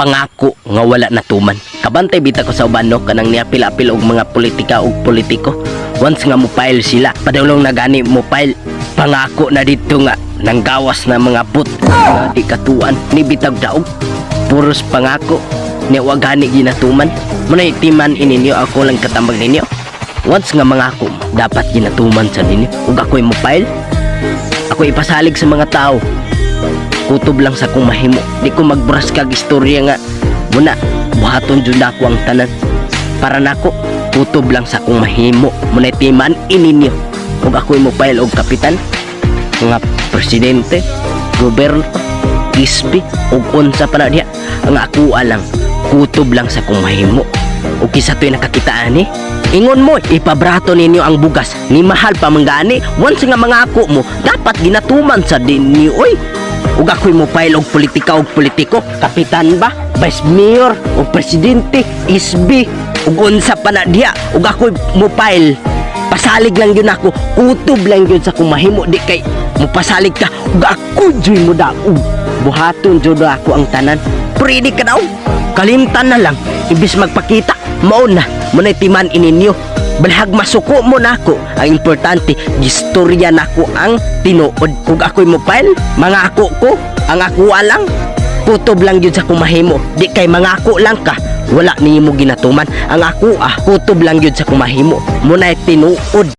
pangako nga wala natuman. Kabantay bita ko sa uban no kanang niapil-apil og mga politika og politiko. Once nga mo file sila, padulong na gani mo file pangako na dito nga nanggawas na mga but nga di katuan ni bitag daog. Puros pangako ni wa gani ginatuman. Muna itiman ininyo ako lang katambag ninyo. Once nga mga ako, dapat ginatuman sa ninyo. Ug ako'y mo file, ako ipasalig sa mga tao kutob lang sa kong mahimo di ko magburas kag istorya nga muna buhaton jud ako ang tanan para nako kutob lang sa kong mahimo muna timan ininyo ug ako mo file og kapitan nga presidente gobyerno isbi ug unsa pa na diha ang ako lang kutob lang sa kong mahimo ug kisa to'y nakakitaan ni Ingon mo, ipabrato ninyo ang bugas. Ni mahal pa manggani. Once nga mga ako mo, dapat ginatuman sa dinyo. Uy, ug ako'y mo file og politika og politiko. Kapitan ba? Vice Mayor o Presidente, ISB, ug unsa pa na diha. Ug ako'y mo file. Pasalig lang yun ako. Kutob lang yun sa kumahimo. Di kay mo pasalig ka. Ug ako dyan mo daog. Buhaton jud ako ang tanan. Pwede ka daw. Kalimtan na lang. Ibis magpakita. Mauna, muna'y timan ininyo. Balhag masuko mo na ako. Ang importante, gistorya na ko ang tinuod. Kung ako'y mobile, mga ako ko, ang ako lang. Kutob lang yun sa kumahimo. Di kay mga ako lang ka. Wala niyo mo ginatuman. Ang ako ah, kutob lang yun sa kumahimo. Muna'y tinuod.